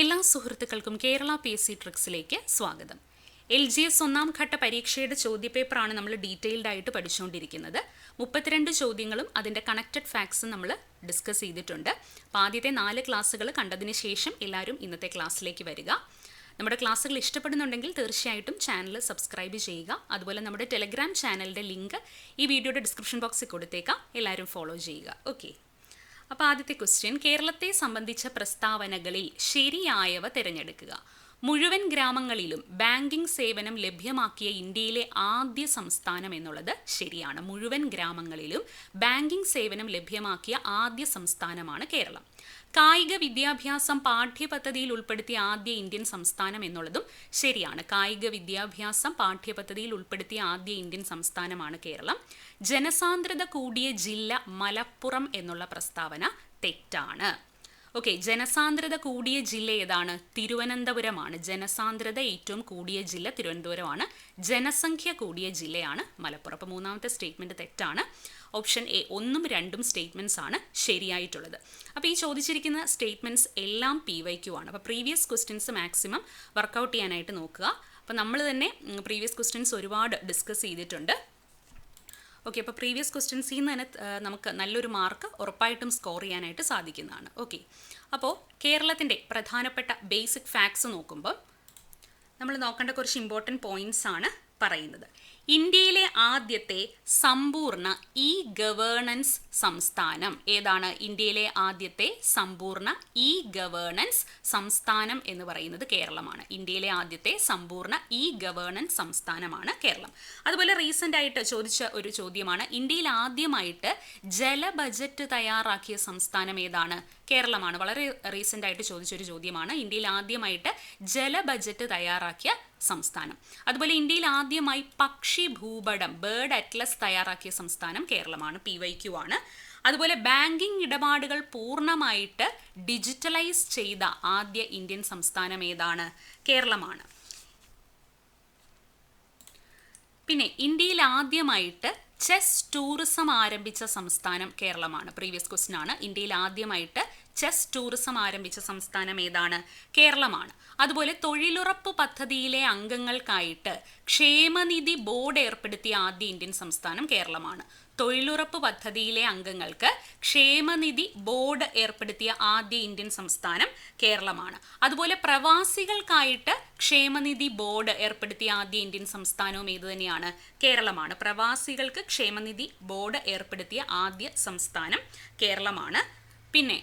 എല്ലാ സുഹൃത്തുക്കൾക്കും Kerala P S C ട്രിക്സിലേക്ക് സ്വാഗതം. എൽ ജി എസ് ഒന്നാം ഘട്ട പരീക്ഷയുടെ ചോദ്യപേപ്പറാണ് നമ്മൾ ഡീറ്റെയിൽഡ് ആയിട്ട് പഠിച്ചുകൊണ്ടിരിക്കുന്നത്. മുപ്പത്തിരണ്ട് ചോദ്യങ്ങളും അതിന്റെ കണക്റ്റഡ് ഫാക്ട്സും നമ്മൾ ഡിസ്കസ് ചെയ്തിട്ടുണ്ട്. അപ്പോൾ ആദ്യത്തെ നാല് ക്ലാസ്സുകൾ കണ്ടതിന് ശേഷം എല്ലാവരും ഇന്നത്തെ ക്ലാസ്സിലേക്ക് വരിക. നമ്മുടെ ക്ലാസ്സുകൾ ഇഷ്ടപ്പെടുന്നുണ്ടെങ്കിൽ തീർച്ചയായിട്ടും ചാനൽ സബ്സ്ക്രൈബ് ചെയ്യുക. അതുപോലെ നമ്മുടെ ടെലഗ്രാം ചാനലിന്റെ ലിങ്ക് ഈ വീഡിയോയുടെ ഡിസ്ക്രിപ്ഷൻ ബോക്സിൽ കൊടുത്തേക്കാം. എല്ലാവരും ഫോളോ ചെയ്യുക. ഓക്കെ. അപ്പോൾ ആദ്യത്തെ ക്വസ്റ്റ്യൻ കേരളത്തെ സംബന്ധിച്ച പ്രസ്താവനകളിൽ ശരിയായവ തിരഞ്ഞെടുക്കുക. മുഴുവൻ ഗ്രാമങ്ങളിലും ബാങ്കിംഗ് സേവനം ലഭ്യമാക്കിയ ഇന്ത്യയിലെ ആദ്യ സംസ്ഥാനം എന്നുള്ളത് ശരിയാണ്. മുഴുവൻ ഗ്രാമങ്ങളിലും ബാങ്കിംഗ് സേവനം ലഭ്യമാക്കിയ ആദ്യ സംസ്ഥാനമാണ് കേരളം. കായിക വിദ്യാഭ്യാസം പാഠ്യപദ്ധതിയിൽ ഉൾപ്പെടുത്തിയ ആദ്യ ഇന്ത്യൻ സംസ്ഥാനം എന്നുള്ളതും ശരിയാണ്. കായിക വിദ്യാഭ്യാസം പാഠ്യപദ്ധതിയിൽ ഉൾപ്പെടുത്തിയ ആദ്യ ഇന്ത്യൻ സംസ്ഥാനമാണ് കേരളം. ജനസാന്ദ്രത കൂടിയ ജില്ല മലപ്പുറം എന്നുള്ള പ്രസ്താവന തെറ്റാണ്. ഓക്കെ ജനസാന്ദ്രത കൂടിയ ജില്ല ഏതാണ്? തിരുവനന്തപുരമാണ്. ജനസാന്ദ്രത ഏറ്റവും കൂടിയ ജില്ല തിരുവനന്തപുരമാണ്. ജനസംഖ്യ കൂടിയ ജില്ലയാണ് മലപ്പുറം. അപ്പോൾ മൂന്നാമത്തെ സ്റ്റേറ്റ്മെന്റ് തെറ്റാണ്. ഓപ്ഷൻ എ ഒന്നും രണ്ടും സ്റ്റേറ്റ്മെന്റ്സ് ആണ് ശരിയായിട്ടുള്ളത്. അപ്പോൾ ഈ ചോദിച്ചിരിക്കുന്ന സ്റ്റേറ്റ്മെന്റ്സ് എല്ലാം പി വൈ ക്യു ആണ്. അപ്പോൾ പ്രീവിയസ് ക്വസ്റ്റ്യൻസ് മാക്സിമം വർക്കൗട്ട് ചെയ്യാനായിട്ട് നോക്കുക. അപ്പോൾ നമ്മൾ തന്നെ പ്രീവിയസ് ക്വസ്റ്റ്യൻസ് ഒരുപാട് ഡിസ്കസ് ചെയ്തിട്ടുണ്ട്. ഓക്കെ അപ്പോൾ പ്രീവിയസ് ക്വസ്റ്റ്യൻസിൽ നിന്ന് തന്നെ നമുക്ക് നല്ലൊരു മാർക്ക് ഉറപ്പായിട്ടും സ്കോർ ചെയ്യാനായിട്ട് സാധിക്കുന്നതാണ്. ഓക്കെ അപ്പോൾ കേരളത്തിന്റെ പ്രധാനപ്പെട്ട ബേസിക് ഫാക്ട്സ് നോക്കുമ്പോൾ നമ്മൾ നോക്കേണ്ട കുറച്ച് ഇമ്പോർട്ടന്റ് പോയിന്റ്സ് ആണ് പറയുന്നത്. ഇന്ത്യയിലെ ആദ്യത്തെ സമ്പൂർണ ഇ ഗവേണൻസ് സംസ്ഥാനം. ഏതാണ് ഇന്ത്യയിലെ ആദ്യത്തെ സമ്പൂർണ ഇ ഗവേണൻസ് സംസ്ഥാനം എന്ന് പറയുന്നത് കേരളമാണ്. ഇന്ത്യയിലെ ആദ്യത്തെ സമ്പൂർണ ഇ ഗവേണൻസ് സംസ്ഥാനമാണ് കേരളം. അതുപോലെ റീസെന്റ് ആയിട്ട് ചോദിച്ച ഒരു ചോദ്യമാണ് ഇന്ത്യയിൽ ആദ്യമായിട്ട് ജല ബജറ്റ് തയ്യാറാക്കിയ സംസ്ഥാനം ഏതാണ്? കേരളമാണ്. വളരെ റീസെന്റ് ആയിട്ട് ചോദിച്ചൊരു ചോദ്യമാണ് ഇന്ത്യയിൽ ആദ്യമായിട്ട് ജല ബജറ്റ് തയ്യാറാക്കിയ സംസ്ഥാനം. അതുപോലെ ഇന്ത്യയിൽ ആദ്യമായി പക്ഷി ഭൂപടം ബേർഡ് അറ്റ്ലസ് തയ്യാറാക്കിയ സംസ്ഥാനം കേരളമാണ് പി വൈ ക്യു ആണ്. അതുപോലെ ബാങ്കിംഗ് ഇടപാടുകൾ പൂർണമായിട്ട് ഡിജിറ്റലൈസ് ചെയ്ത ആദ്യ ഇന്ത്യൻ സംസ്ഥാനം ഏതാണ്? കേരളമാണ്. പിന്നെ ഇന്ത്യയിൽ ആദ്യമായിട്ട് ചെസ് ടൂറിസം ആരംഭിച്ച സംസ്ഥാനം കേരളമാണ്. പ്രീവിയസ് ക്വസ്റ്റ്യൻ ആണ്. ഇന്ത്യയിൽ ആദ്യമായിട്ട് ചെസ് ടൂറിസം ആരംഭിച്ച സംസ്ഥാനം ഏതാണ്? കേരളമാണ്. അതുപോലെ തൊഴിലുറപ്പ് പദ്ധതിയിലെ അംഗങ്ങൾക്കായിട്ട് ക്ഷേമനിധി ബോർഡ് ഏർപ്പെടുത്തിയ ആദ്യ ഇന്ത്യൻ സംസ്ഥാനം കേരളമാണ്. തൊഴിലുറപ്പ് പദ്ധതിയിലെ അംഗങ്ങൾക്ക് ക്ഷേമനിധി ബോർഡ് ഏർപ്പെടുത്തിയ ആദ്യ ഇന്ത്യൻ സംസ്ഥാനം കേരളമാണ്. അതുപോലെ പ്രവാസികൾക്കായിട്ട് ക്ഷേമനിധി ബോർഡ് ഏർപ്പെടുത്തിയ ആദ്യ ഇന്ത്യൻ സംസ്ഥാനവും ഏത് തന്നെയാണ്? കേരളമാണ്. പ്രവാസികൾക്ക് ക്ഷേമനിധി ബോർഡ് ഏർപ്പെടുത്തിയ ആദ്യ സംസ്ഥാനം കേരളമാണ്. പിന്നെ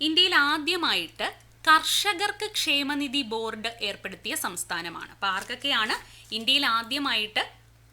ഇന്ത്യയിൽ ആദ്യമായിട്ട് കർഷകർക്ക് ക്ഷേമനിധി ബോർഡ് ഏർപ്പെടുത്തിയ സംസ്ഥാനമാണ്. അപ്പോൾ ആർക്കൊക്കെയാണ് ഇന്ത്യയിൽ ആദ്യമായിട്ട്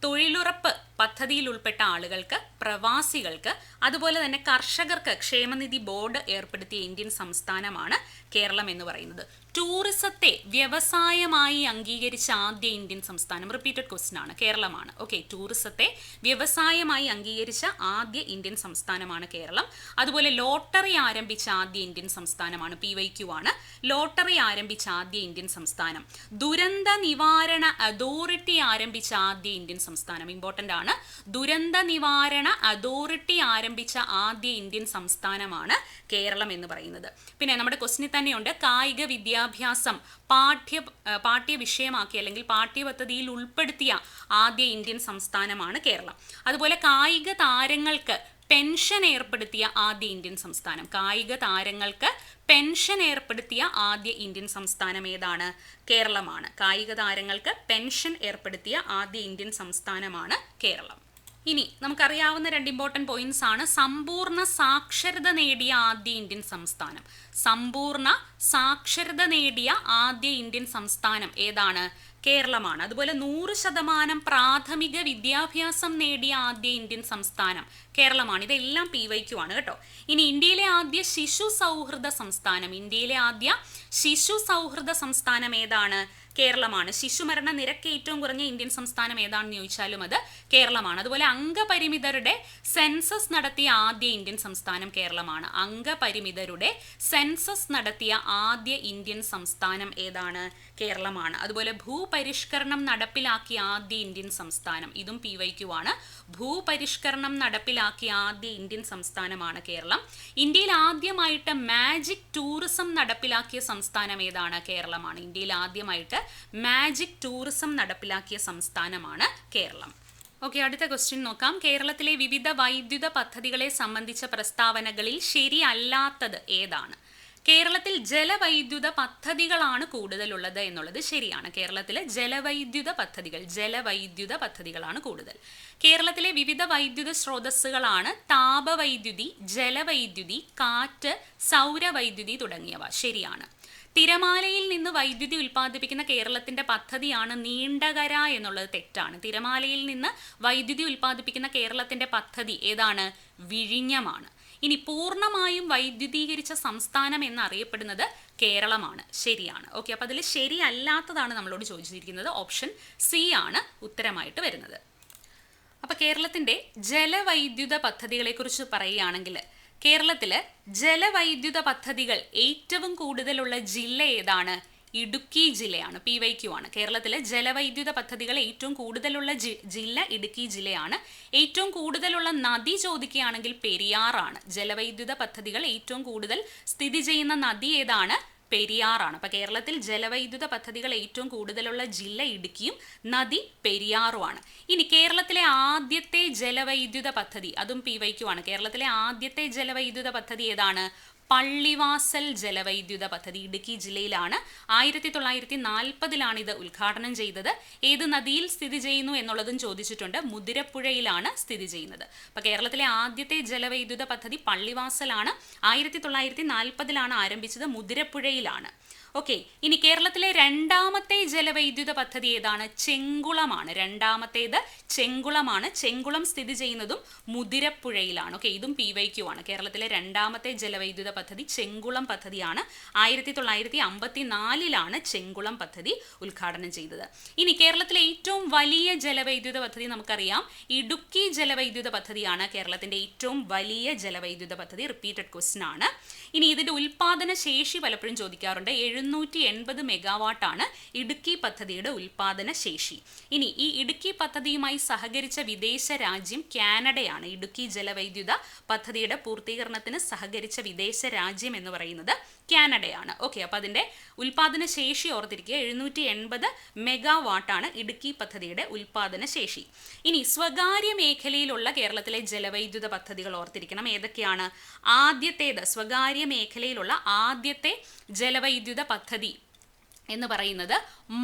തൊഴിലുറപ്പ് പദ്ധതിയിൽ ഉൾപ്പെട്ട ആളുകൾക്ക് പ്രവാസികൾക്ക് അതുപോലെ തന്നെ കർഷകർക്ക് ക്ഷേമനിധി ബോർഡ് ഏർപ്പെടുത്തിയ ഇന്ത്യൻ സംസ്ഥാനമാണ് കേരളം എന്ന് പറയുന്നത്. ടൂറിസത്തെ വ്യവസായമായി അംഗീകരിച്ച ആദ്യ ഇന്ത്യൻ സംസ്ഥാനം റിപ്പീറ്റഡ് ക്വസ്റ്റൻ ആണ്. കേരളമാണ്. ഓക്കെ ടൂറിസത്തെ വ്യവസായമായി അംഗീകരിച്ച ആദ്യ ഇന്ത്യൻ സംസ്ഥാനമാണ് കേരളം. അതുപോലെ ലോട്ടറി ആരംഭിച്ച ആദ്യ ഇന്ത്യൻ സംസ്ഥാനമാണ് പി വൈ ക്യു ആണ്. ലോട്ടറി ആരംഭിച്ച ആദ്യ ഇന്ത്യൻ സംസ്ഥാനം. ദുരന്ത നിവാരണ അതോറിറ്റി ആരംഭിച്ച ആദ്യ ഇന്ത്യൻ സംസ്ഥാനം ഇമ്പോർട്ടന്റ് ആണ്. ദുരന്ത നിവാരണ അതോറിറ്റി ആരംഭിച്ച ആദ്യ ഇന്ത്യൻ സംസ്ഥാനമാണ് കേരളം എന്ന് പറയുന്നത്. പിന്നെ നമ്മുടെ ക്വസ്റ്റിനിൽ തന്നെയുണ്ട്. കായിക വിദ്യാഭ്യാസം പാഠ്യ ആ, പാഠ്യ വിഷയമാക്കി അല്ലെങ്കിൽ പാഠ്യപദ്ധതിയിൽ ഉൾപ്പെടുത്തിയ ആദ്യ ഇന്ത്യൻ സംസ്ഥാനമാണ് കേരളം. അതുപോലെ കായിക താരങ്ങൾക്ക് പെൻഷൻ ഏർപ്പെടുത്തിയ ആദ്യ ഇന്ത്യൻ സംസ്ഥാനം. കായിക താരങ്ങൾക്ക് പെൻഷൻ ഏർപ്പെടുത്തിയ ആദ്യ ഇന്ത്യൻ സംസ്ഥാനം ഏതാണ്? കേരളമാണ്. കായിക താരങ്ങൾക്ക് പെൻഷൻ ഏർപ്പെടുത്തിയ ആദ്യ ഇന്ത്യൻ സംസ്ഥാനമാണ് കേരളം. ഇനി നമുക്കറിയാവുന്ന രണ്ട് ഇമ്പോർട്ടന്റ് പോയിന്റ്സ് ആണ് സമ്പൂർണ സാക്ഷരത നേടിയ ആദ്യ ഇന്ത്യൻ സംസ്ഥാനം. സമ്പൂർണ സാക്ഷരത നേടിയ ആദ്യ ഇന്ത്യൻ സംസ്ഥാനം ഏതാണ്? കേരളമാണ്. അതുപോലെ നൂറ് ശതമാനം പ്രാഥമിക വിദ്യാഭ്യാസം നേടിയ ആദ്യ ഇന്ത്യൻ സംസ്ഥാനം കേരളമാണ്. ഇതെല്ലാം പി വൈക്കു ആണ് കേട്ടോ. ഇനി ഇന്ത്യയിലെ ആദ്യ ശിശു സൗഹൃദ സംസ്ഥാനം ഇന്ത്യയിലെ ആദ്യ ശിശു സൗഹൃദ സംസ്ഥാനം ഏതാണ്? കേരളമാണ്. ശിശുമരണ നിരക്ക് ഏറ്റവും കുറഞ്ഞ ഇന്ത്യൻ സംസ്ഥാനം ഏതാണെന്ന് ചോദിച്ചാലും അത് കേരളമാണ്. അതുപോലെ അംഗപരിമിതരുടെ സെൻസസ് നടത്തിയ ആദ്യ ഇന്ത്യൻ സംസ്ഥാനം കേരളമാണ്. അംഗപരിമിതരുടെ സെൻസസ് നടത്തിയ ആദ്യ ഇന്ത്യൻ സംസ്ഥാനം ഏതാണ്? കേരളമാണ്. അതുപോലെ ഭൂപരിഷ്കരണം നടപ്പിലാക്കിയ ആദ്യ ഇന്ത്യൻ സംസ്ഥാനം ഇതും പി വൈക്കുവാണ് ഭൂപരിഷ്കരണം നടപ്പിലാക്കിയ ആദ്യ ഇന്ത്യൻ സംസ്ഥാനമാണ് കേരളം. ഇന്ത്യയിൽ ആദ്യമായിട്ട് മാജിക് ടൂറിസം നടപ്പിലാക്കിയ സംസ്ഥാനം ഏതാണ്? കേരളമാണ്. ഇന്ത്യയിൽ ആദ്യമായിട്ട് മാജിക് ടൂറിസം നടപ്പിലാക്കിയ സംസ്ഥാനമാണ് കേരളം. ഓക്കെ അടുത്ത ക്വസ്റ്റ്യൻ നോക്കാം. കേരളത്തിലെ വിവിധ വൈദ്യുത പദ്ധതികളെ സംബന്ധിച്ച പ്രസ്താവനകളിൽ ശരിയല്ലാത്തത് ഏതാണ്? കേരളത്തിൽ ജലവൈദ്യുത പദ്ധതികളാണ് കൂടുതലുള്ളത് എന്നുള്ളത് ശരിയാണ്. കേരളത്തിലെ ജലവൈദ്യുത പദ്ധതികൾ ജലവൈദ്യുത പദ്ധതികളാണ് കൂടുതൽ. കേരളത്തിലെ വിവിധ വൈദ്യുത സ്രോതസ്സുകളാണ് താപവൈദ്യുതി ജലവൈദ്യുതി കാറ്റ് സൗരവൈദ്യുതി തുടങ്ങിയവ. ശരിയാണ്. തിരമാലയിൽ നിന്ന് വൈദ്യുതി ഉൽപ്പാദിപ്പിക്കുന്ന കേരളത്തിന്റെ പദ്ധതിയാണ് നീണ്ടകര എന്നുള്ളത് തെറ്റാണ്. തിരമാലയിൽ നിന്ന് വൈദ്യുതി ഉൽപ്പാദിപ്പിക്കുന്ന കേരളത്തിന്റെ പദ്ധതി ഏതാണ്? വിഴിഞ്ഞമാണ്. ഇനി പൂർണമായും വൈദ്യുതീകരിച്ച സംസ്ഥാനം എന്നറിയപ്പെടുന്നത് കേരളമാണ്. ശരിയാണ്. ഓക്കെ അപ്പോൾ അതിൽ ശരിയല്ലാത്തതാണ് നമ്മളോട് ചോദിച്ചിരിക്കുന്നത്. ഓപ്ഷൻ സി ആണ് ഉത്തരമായിട്ട് വരുന്നത്. അപ്പോൾ കേരളത്തിന്റെ ജലവൈദ്യുത പദ്ധതികളെക്കുറിച്ച് പറയുകയാണെങ്കിൽ കേരളത്തിൽ ജലവൈദ്യുത പദ്ധതികൾ ഏറ്റവും കൂടുതലുള്ള ജില്ല ഏതാണ്? ഇടുക്കി ജില്ലയാണ് പി വൈ ക്യു ആണ്. കേരളത്തിലെ ജലവൈദ്യുത പദ്ധതികൾ ഏറ്റവും കൂടുതലുള്ള ജില്ല ഇടുക്കി ജില്ലയാണ്. ഏറ്റവും കൂടുതലുള്ള നദി ചോദിക്കുകയാണെങ്കിൽ പെരിയാറാണ്. ജലവൈദ്യുത പദ്ധതികൾ ഏറ്റവും കൂടുതൽ സ്ഥിതി ചെയ്യുന്ന നദി ഏതാണ്? പെരിയാറാണ്. അപ്പൊ കേരളത്തിൽ ജലവൈദ്യുത പദ്ധതികൾ ഏറ്റവും കൂടുതലുള്ള ജില്ല ഇടുക്കിയും നദി പെരിയാറുമാണ്. ഇനി കേരളത്തിലെ ആദ്യത്തെ ജലവൈദ്യുത പദ്ധതി അതും പി വൈക്കുമാണ് കേരളത്തിലെ ആദ്യത്തെ ജലവൈദ്യുത പദ്ധതി ഏതാണ്? പള്ളിവാസൽ ജലവൈദ്യുത പദ്ധതി ഇടുക്കി ജില്ലയിലാണ്. ആയിരത്തി തൊള്ളായിരത്തി നാൽപ്പതിലാണ് ഇത് ഉദ്ഘാടനം ചെയ്തത്. ഏത് നദിയിൽ സ്ഥിതി ചെയ്യുന്നു എന്നുള്ളതും ചോദിച്ചിട്ടുണ്ട്. മുതിരപ്പുഴയിലാണ് സ്ഥിതി ചെയ്യുന്നത്. അപ്പൊ കേരളത്തിലെ ആദ്യത്തെ ജലവൈദ്യുത പദ്ധതി പള്ളിവാസലാണ്. ആയിരത്തി തൊള്ളായിരത്തി നാൽപ്പതിലാണ് ആരംഭിച്ചത്. മുതിരപ്പുഴയിലാണ്. ഓക്കെ ഇനി കേരളത്തിലെ രണ്ടാമത്തെ ജലവൈദ്യുത പദ്ധതി ഏതാണ്? ചെങ്കുളമാണ്. രണ്ടാമത്തേത് ചെങ്കുളമാണ്. ചെങ്കുളം സ്ഥിതി ചെയ്യുന്നതും മുതിരപ്പുഴയിലാണ്. ഓക്കെ ഇതും പി വൈ ക്യു ആണ്. കേരളത്തിലെ രണ്ടാമത്തെ ജലവൈദ്യുത പദ്ധതി ചെങ്കുളം പദ്ധതിയാണ്. ആയിരത്തി തൊള്ളായിരത്തി അമ്പത്തി നാലിലാണ് ചെങ്കുളം പദ്ധതി ഉദ്ഘാടനം ചെയ്തത്. ഇനി കേരളത്തിലെ ഏറ്റവും വലിയ ജലവൈദ്യുത പദ്ധതി നമുക്കറിയാം. ഇടുക്കി ജലവൈദ്യുത പദ്ധതിയാണ് കേരളത്തിന്റെ ഏറ്റവും വലിയ ജലവൈദ്യുത പദ്ധതി. റിപ്പീറ്റഡ് ക്വസ്റ്റൻ ആണ്. ഇനി ഇതിന്റെ ഉൽപാദന ശേഷി പലപ്പോഴും ചോദിക്കാറുണ്ട്. എഴുന്നൂറ്റി എൺപത് മെഗാവാട്ടാണ് ഇടുക്കി പദ്ധതിയുടെ ഉൽപാദന ശേഷി. ഇനി ഈ ഇടുക്കി പദ്ധതിയുമായി സഹകരിച്ച വിദേശ രാജ്യം കാനഡയാണ് ഇടുക്കി ജലവൈദ്യുത പദ്ധതിയുടെ പൂർത്തീകരണത്തിന് സഹകരിച്ച വിദേശ രാജ്യം എന്ന് പറയുന്നത്. കാനഡയാണ്. ഓക്കെ അപ്പോൾ അതിന്റെ ഉൽപാദന ശേഷി ഓർത്തിരിക്കുക. എഴുന്നൂറ്റി എൺപത് മെഗാവാട്ടാണ് ഇടുക്കി പദ്ധതിയുടെ ഉൽപാദന ശേഷി ഇനി സ്വകാര്യ മേഖലയിലുള്ള കേരളത്തിലെ ജലവൈദ്യുത പദ്ധതികൾ ഓർത്തിരിക്കണം. ഏതൊക്കെയാണ്? ആദ്യത്തേത് സ്വകാര്യ മേഖലയിലുള്ള ആദ്യത്തെ ജലവൈദ്യുത പദ്ധതി എന്ന് പറയുന്നത്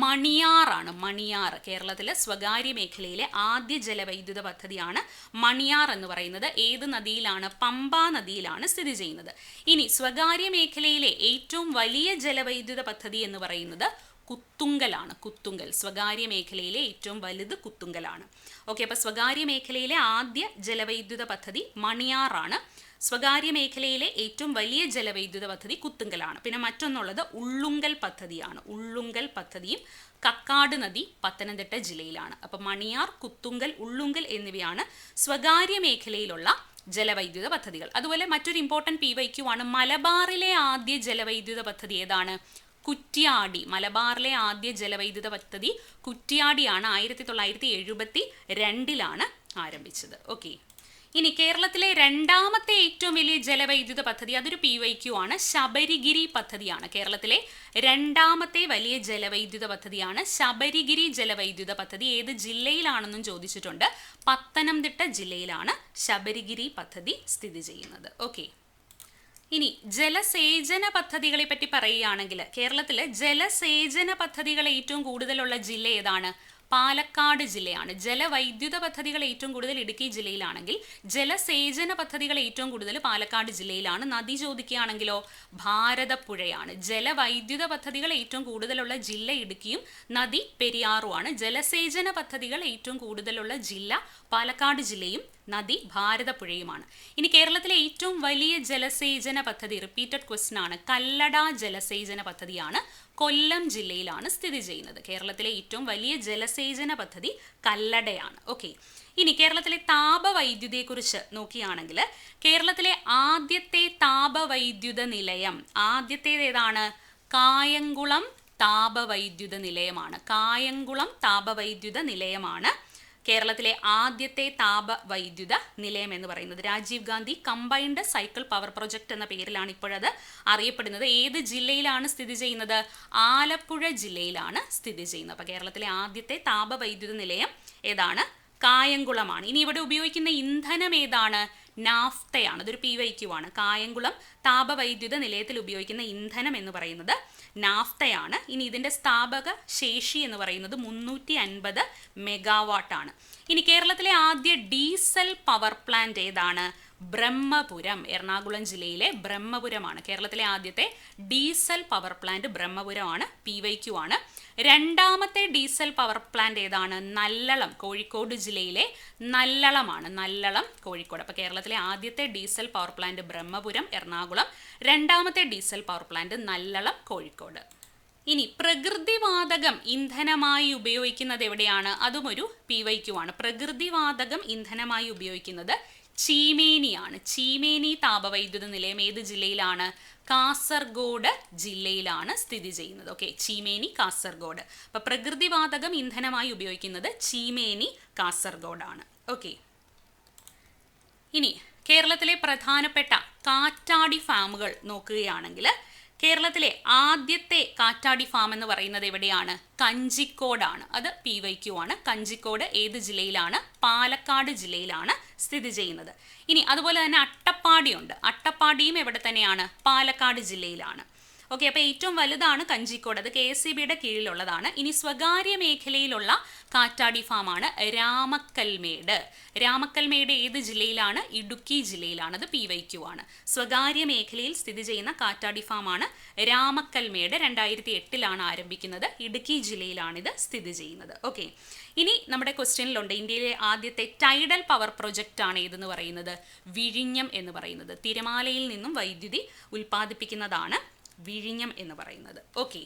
മണിയാറാണ്. മണിയാർ കേരളത്തിലെ സ്വകാര്യ മേഖലയിലെ ആദ്യ ജലവൈദ്യുത പദ്ധതിയാണ് മണിയാർ എന്ന് പറയുന്നത്. ഏത് നദിയിലാണ്? പമ്പ നദിയിലാണ് സ്ഥിതി ചെയ്യുന്നത്. ഇനി സ്വകാര്യ മേഖലയിലെ ഏറ്റവും വലിയ ജലവൈദ്യുത പദ്ധതി എന്ന് പറയുന്നത് കുത്തുങ്കലാണ്. കുത്തുങ്കൽ സ്വകാര്യ മേഖലയിലെ ഏറ്റവും വലുത് കുത്തുങ്കലാണ്. ഓക്കെ അപ്പോൾ സ്വകാര്യ മേഖലയിലെ ആദ്യ ജലവൈദ്യുത പദ്ധതി മണിയാറാണ്. സ്വകാര്യ മേഖലയിലെ ഏറ്റവും വലിയ ജലവൈദ്യുത പദ്ധതി കുത്തുങ്കലാണ്. പിന്നെ മറ്റൊന്നുള്ളത് ഉള്ളുങ്കൽ പദ്ധതിയാണ്. ഉള്ളുങ്കൽ പദ്ധതിയും കക്കാട് നദി പത്തനംതിട്ട ജില്ലയിലാണ്. അപ്പൊ മണിയാർ കുത്തുങ്കൽ ഉള്ളുങ്കൽ എന്നിവയാണ് സ്വകാര്യ മേഖലയിലുള്ള ജലവൈദ്യുത പദ്ധതികൾ. അതുപോലെ മറ്റൊരു ഇമ്പോർട്ടന്റ് പി വൈക്യു ആണ്. മലബാറിലെ ആദ്യ ജലവൈദ്യുത പദ്ധതി ഏതാണ്? കുറ്റ്യാടി. മലബാറിലെ ആദ്യ ജലവൈദ്യുത പദ്ധതി കുറ്റ്യാടിയാണ് ആയിരത്തി തൊള്ളായിരത്തി എഴുപത്തി രണ്ടിലാണ് ആരംഭിച്ചത്. ഓക്കെ ഇനി കേരളത്തിലെ രണ്ടാമത്തെ ഏറ്റവും വലിയ ജലവൈദ്യുത പദ്ധതി അതൊരു പി വൈ ക്യു ആണ്. ശബരിഗിരി പദ്ധതിയാണ്. കേരളത്തിലെ രണ്ടാമത്തെ വലിയ ജലവൈദ്യുത പദ്ധതിയാണ്. ശബരിഗിരി ജലവൈദ്യുത പദ്ധതി ഏത് ജില്ലയിലാണെന്നും ചോദിച്ചിട്ടുണ്ട്. പത്തനംതിട്ട ജില്ലയിലാണ് ശബരിഗിരി പദ്ധതി സ്ഥിതി ചെയ്യുന്നത്. ഓക്കെ. ഇനി ജലസേചന പദ്ധതികളെ പറ്റി പറയുകയാണെങ്കിൽ കേരളത്തിലെ ജലസേചന പദ്ധതികൾ ഏറ്റവും കൂടുതലുള്ള ജില്ല ഏതാണ്? പാലക്കാട് ജില്ലയാണ്. ജലവൈദ്യുത പദ്ധതികൾ ഏറ്റവും കൂടുതൽ ഇടുക്കി ജില്ലയിലാണെങ്കിൽ ജലസേചന പദ്ധതികൾ ഏറ്റവും കൂടുതൽ പാലക്കാട് ജില്ലയിലാണ്. നദി ചോദിക്കുകയാണെങ്കിലോ ഭാരതപ്പുഴയാണ്. ജലവൈദ്യുത പദ്ധതികൾ ഏറ്റവും കൂടുതലുള്ള ജില്ല ഇടുക്കിയും നദി പെരിയാറുമാണ്. ജലസേചന പദ്ധതികൾ ഏറ്റവും കൂടുതലുള്ള ജില്ല പാലക്കാട് ജില്ലയും നദി ഭാരതപ്പുഴയുമാണ്. ഇനി കേരളത്തിലെ ഏറ്റവും വലിയ ജലസേചന പദ്ധതി റിപ്പീറ്റഡ് ക്വസ്റ്റൻ ആണ്. കല്ലട ജലസേചന പദ്ധതിയാണ് കൊല്ലം ജില്ലയിലാണ് സ്ഥിതി ചെയ്യുന്നത്. കേരളത്തിലെ ഏറ്റവും വലിയ ജലസേചന പദ്ധതി കല്ലടയാണ്. ഓക്കെ ഇനി കേരളത്തിലെ താപവൈദ്യുതിയെക്കുറിച്ച് നോക്കുകയാണെങ്കിൽ കേരളത്തിലെ ആദ്യത്തെ താപവൈദ്യുത നിലയം ആദ്യത്തേത് ഏതാണ്? കായംകുളം താപവൈദ്യുത നിലയമാണ്. കായംകുളം താപവൈദ്യുത നിലയമാണ് കേരളത്തിലെ ആദ്യത്തെ താപ വൈദ്യുത നിലയം എന്ന് പറയുന്നത് Rajiv Gandhi combined cycle power project എന്ന പേരിലാണ് ഇപ്പോഴത് അറിയപ്പെടുന്നത്. ഏത് ജില്ലയിലാണ് സ്ഥിതി ചെയ്യുന്നത്? ആലപ്പുഴ ജില്ലയിലാണ് സ്ഥിതി ചെയ്യുന്നത്. അപ്പോൾ കേരളത്തിലെ ആദ്യത്തെ താപ വൈദ്യുത നിലയം ഏതാണ്? കായംകുളമാണ്. ഇനി ഇവിടെ ഉപയോഗിക്കുന്ന ഇന്ധനം ഏതാണ്? നാഫ്തയാണ്. അതൊരു പി വൈ ക്യു ആണ്. കായംകുളം താപവൈദ്യുത നിലയത്തിൽ ഉപയോഗിക്കുന്ന ഇന്ധനം എന്ന് പറയുന്നത് നാഫ്തയാണ്. ഇനി ഇതിന്റെ സ്ഥാപക ശേഷി എന്ന് പറയുന്നത് മുന്നൂറ്റി അൻപത് മെഗാവാട്ടാണ് ഇനി കേരളത്തിലെ ആദ്യ ഡീസൽ പവർ പ്ലാന്റ് ഏതാണ്? ബ്രഹ്മപുരം എറണാകുളം ജില്ലയിലെ ബ്രഹ്മപുരമാണ്. കേരളത്തിലെ ആദ്യത്തെ ഡീസൽ പവർ പ്ലാന്റ് ബ്രഹ്മപുരമാണ് പി വൈ ക്യു ആണ്. രണ്ടാമത്തെ ഡീസൽ പവർ പ്ലാന്റ് ഏതാണ്? നല്ലളം കോഴിക്കോട് ജില്ലയിലെ നല്ലളമാണ്. നല്ലളം കോഴിക്കോട്. അപ്പോൾ കേരളത്തിലെ ആദ്യത്തെ diesel power plant Brahmapuram Ernakulam. രണ്ടാമത്തെ diesel power plant Nallalam Kozhikode. ഇനി പ്രകൃതിവാതകം ഇന്ധനമായി ഉപയോഗിക്കുന്നത് എവിടെയാണ്? അതും ഒരു പി വൈ ക്യു ആണ്. പ്രകൃതിവാതകം ഇന്ധനമായി ഉപയോഗിക്കുന്നത് ചീമേനിയാണ്. ചീമേനി താപവൈദ്യുത നിലയം ഏത് ജില്ലയിലാണ്? കാസർഗോഡ് ജില്ലയിലാണ് സ്ഥിതി ചെയ്യുന്നത്. ഓക്കെ ചീമേനി കാസർഗോഡ്. അപ്പൊ പ്രകൃതിവാതകം ഇന്ധനമായി ഉപയോഗിക്കുന്നത് ചീമേനി കാസർഗോഡാണ്. ഓക്കെ. ഇനി കേരളത്തിലെ പ്രധാനപ്പെട്ട കാറ്റാടി ഫാമുകൾ നോക്കുകയാണെങ്കിൽ കേരളത്തിലെ ആദ്യത്തെ കാറ്റാടി ഫാം എന്ന് പറയുന്നത് എവിടെയാണ്? കഞ്ചിക്കോടാണ്. അത് പി വൈ ക്യു ആണ്. കഞ്ചിക്കോട് ഏത് ജില്ലയിലാണ്? പാലക്കാട് ജില്ലയിലാണ് സ്ഥിതി ചെയ്യുന്നത്. ഇനി അതുപോലെ തന്നെ അട്ടപ്പാടിയുണ്ട്. അട്ടപ്പാടിയും എവിടെ തന്നെയാണ്? പാലക്കാട് ജില്ലയിലാണ്. ഓക്കെ അപ്പോൾ ഏറ്റവും വലുതാണ് കഞ്ചിക്കോട്. അത് കെ എസ് സി ബിയുടെ കീഴിലുള്ളതാണ്. ഇനി സ്വകാര്യ മേഖലയിലുള്ള കാറ്റാടി ഫാമാണ് രാമക്കൽമേട്. രാമക്കൽമേട് ഏത് ജില്ലയിലാണ്? ഇടുക്കി ജില്ലയിലാണ്. അത് പി വൈ ക്യു ആണ്. സ്വകാര്യ മേഖലയിൽ സ്ഥിതി ചെയ്യുന്ന കാറ്റാടി ഫാമാണ് രാമക്കൽമേട്. രണ്ടായിരത്തി എട്ടിലാണ് ആരംഭിക്കുന്നത്. ഇടുക്കി ജില്ലയിലാണിത് സ്ഥിതി ചെയ്യുന്നത്. ഓക്കെ ഇനി നമ്മുടെ ക്വസ്റ്റ്യനിലുണ്ട്. ഇന്ത്യയിലെ ആദ്യത്തെ ടൈഡൽ പവർ പ്രൊജക്റ്റ് ആണ് ഏതെന്ന് പറയുന്നത്? വിഴിഞ്ഞം എന്ന് പറയുന്നത്. തിരമാലയിൽ നിന്നും വൈദ്യുതി ഉൽപ്പാദിപ്പിക്കുന്നതാണ് വിഴിഞ്ഞം എന്ന് പറയുന്നത്. ഓക്കെ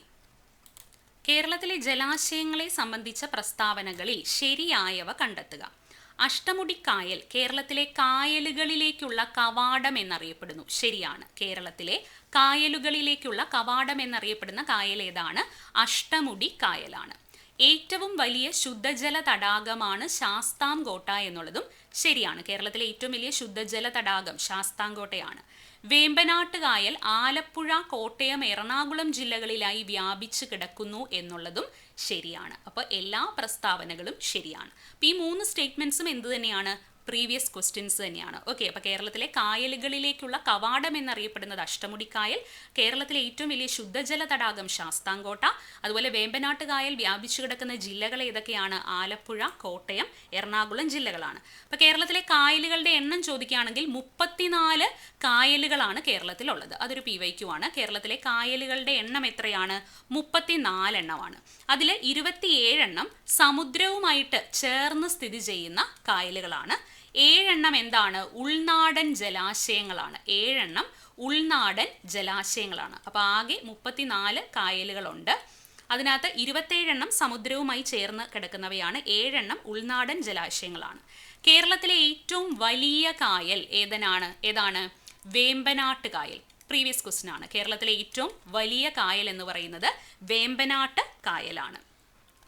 കേരളത്തിലെ ജലാശയങ്ങളെ സംബന്ധിച്ച പ്രസ്താവനകളിൽ ശരിയായവ കണ്ടെത്തുക. അഷ്ടമുടി കായൽ കേരളത്തിലെ കായലുകളിലേക്കുള്ള കവാടം എന്നറിയപ്പെടുന്നു. ശരിയാണ്. കേരളത്തിലെ കായലുകളിലേക്കുള്ള കവാടം എന്നറിയപ്പെടുന്ന കായൽ ഏതാണ്? അഷ്ടമുടി കായലാണ്. ഏറ്റവും വലിയ ശുദ്ധജല തടാകമാണ് ശാസ്താംകോട്ട എന്നുള്ളതും ശരിയാണ്. കേരളത്തിലെ ഏറ്റവും വലിയ ശുദ്ധജല തടാകം ശാസ്താംകോട്ടയാണ്. വേമ്പനാട്ട് കായൽ ആലപ്പുഴ കോട്ടയം എറണാകുളം ജില്ലകളിലായി വ്യാപിച്ചു കിടക്കുന്നു എന്നുള്ളതും ശരിയാണ്. അപ്പോൾ എല്ലാ പ്രസ്താവനകളും ശരിയാണ്. അപ്പോൾ ഈ മൂന്ന് സ്റ്റേറ്റ്മെന്റ്സും എന്തു തന്നെയാണ് പ്രീവിയസ് ക്വസ്റ്റ്യൻസ് തന്നെയാണ്. ഓക്കെ അപ്പോൾ കേരളത്തിലെ കായലുകളിലേക്കുള്ള കവാടം എന്നറിയപ്പെടുന്നത് അഷ്ടമുടി കായൽ കേരളത്തിലെ ഏറ്റവും വലിയ ശുദ്ധജല തടാകം ശാസ്താംകോട്ട അതുപോലെ വേമ്പനാട്ട് കായൽ വ്യാപിച്ചു കിടക്കുന്ന ജില്ലകൾ ഏതൊക്കെയാണ്? ആലപ്പുഴ കോട്ടയം എറണാകുളം ജില്ലകളാണ്. അപ്പോൾ കേരളത്തിലെ കായലുകളുടെ എണ്ണം ചോദിക്കുകയാണെങ്കിൽ മുപ്പത്തിനാല് കായലുകളാണ് കേരളത്തിലുള്ളത്. അതൊരു പി വൈ ക്യു ആണ്. കേരളത്തിലെ കായലുകളുടെ എണ്ണം എത്രയാണ്? മുപ്പത്തിനാലെണ്ണമാണ്. അതിൽ ഇരുപത്തിയേഴെണ്ണം സമുദ്രവുമായിട്ട് ചേർന്ന് സ്ഥിതി ചെയ്യുന്ന കായലുകളാണ്. ഏഴെണ്ണം എന്താണ്? ഉൾനാടൻ ജലാശയങ്ങളാണ്. ഏഴെണ്ണം ഉൾനാടൻ ജലാശയങ്ങളാണ്. അപ്പോൾ ആകെ മുപ്പത്തിനാല് കായലുകളുണ്ട്. അതിനകത്ത് ഇരുപത്തേഴെണ്ണം സമുദ്രവുമായി ചേർന്ന് കിടക്കുന്നവയാണ്. ഏഴെണ്ണം ഉൾനാടൻ ജലാശയങ്ങളാണ്. കേരളത്തിലെ ഏറ്റവും വലിയ കായൽ ഏതനാണ്? ഏതാണ്? വേമ്പനാട്ട് കായൽ. പ്രീവിയസ് ക്വസ്റ്റ്യൻ ആണ്. കേരളത്തിലെ ഏറ്റവും വലിയ കായൽ എന്ന് പറയുന്നത് വേമ്പനാട്ട് കായലാണ്.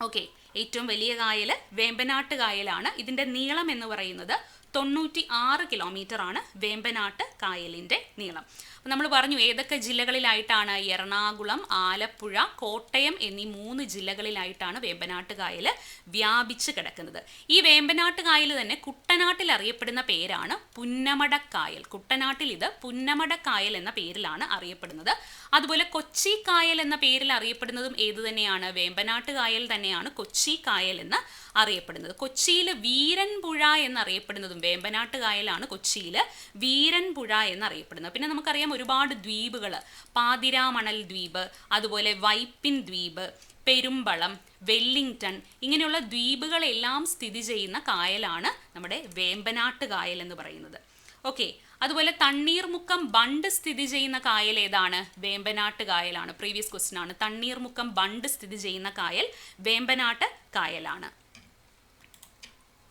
ഓക്കെ. ഏറ്റവും വലിയ കായൽ വേമ്പനാട്ട് കായലാണ്. ഇതിന്റെ നീളം എന്ന് പറയുന്നത് തൊണ്ണൂറ്റി ആറ് കിലോമീറ്റർ ആണ് വേമ്പനാട്ട് കായലിന്റെ നീളം. അപ്പം നമ്മൾ പറഞ്ഞു ഏതൊക്കെ ജില്ലകളിലായിട്ടാണ് എറണാകുളം ആലപ്പുഴ കോട്ടയം എന്നീ മൂന്ന് ജില്ലകളിലായിട്ടാണ് വേമ്പനാട്ട് കായൽ വ്യാപിച്ച് കിടക്കുന്നത്. ഈ വേമ്പനാട്ട് കായൽ തന്നെ കുട്ടനാട്ടിൽ അറിയപ്പെടുന്ന പേരാണ് പുന്നമടക്കായൽ. കുട്ടനാട്ടിൽ ഇത് പുന്നമടക്കായൽ എന്ന പേരിലാണ് അറിയപ്പെടുന്നത്. അതുപോലെ കൊച്ചി കായൽ എന്ന പേരിൽ അറിയപ്പെടുന്നതും ഏത് തന്നെയാണ്? വേമ്പനാട്ട് കായൽ തന്നെയാണ് കൊച്ചി കായൽ എന്ന് അറിയപ്പെടുന്നത്. കൊച്ചിയിൽ വീരൻപുഴ എന്നറിയപ്പെടുന്നതും വേമ്പനാട്ട് കായലാണ് കൊച്ചിയിൽ വീരൻപുഴ എന്നറിയപ്പെടുന്നത്. പിന്നെ നമുക്കറിയാം ഒരുപാട് ദ്വീപുകൾ. പാതിരാമണൽ ദ്വീപ് അതുപോലെ വൈപ്പിൻ ദ്വീപ് പെരുമ്പളം വെല്ലിംഗ്ടൺ ഇങ്ങനെയുള്ള ദ്വീപുകളെല്ലാം സ്ഥിതി ചെയ്യുന്ന കായലാണ് നമ്മുടെ വേമ്പനാട്ട് കായൽ എന്ന് പറയുന്നത്. ഓക്കെ. അതുപോലെ തണ്ണീർമുക്കം ബണ്ട് സ്ഥിതി ചെയ്യുന്ന കായൽ ഏതാണ്? വേമ്പനാട്ട് കായലാണ്. പ്രീവിയസ് ക്വസ്റ്റ്യൻ ആണ്. തണ്ണീർമുക്കം ബണ്ട് സ്ഥിതി ചെയ്യുന്ന കായൽ വേമ്പനാട്ട് കായലാണ്.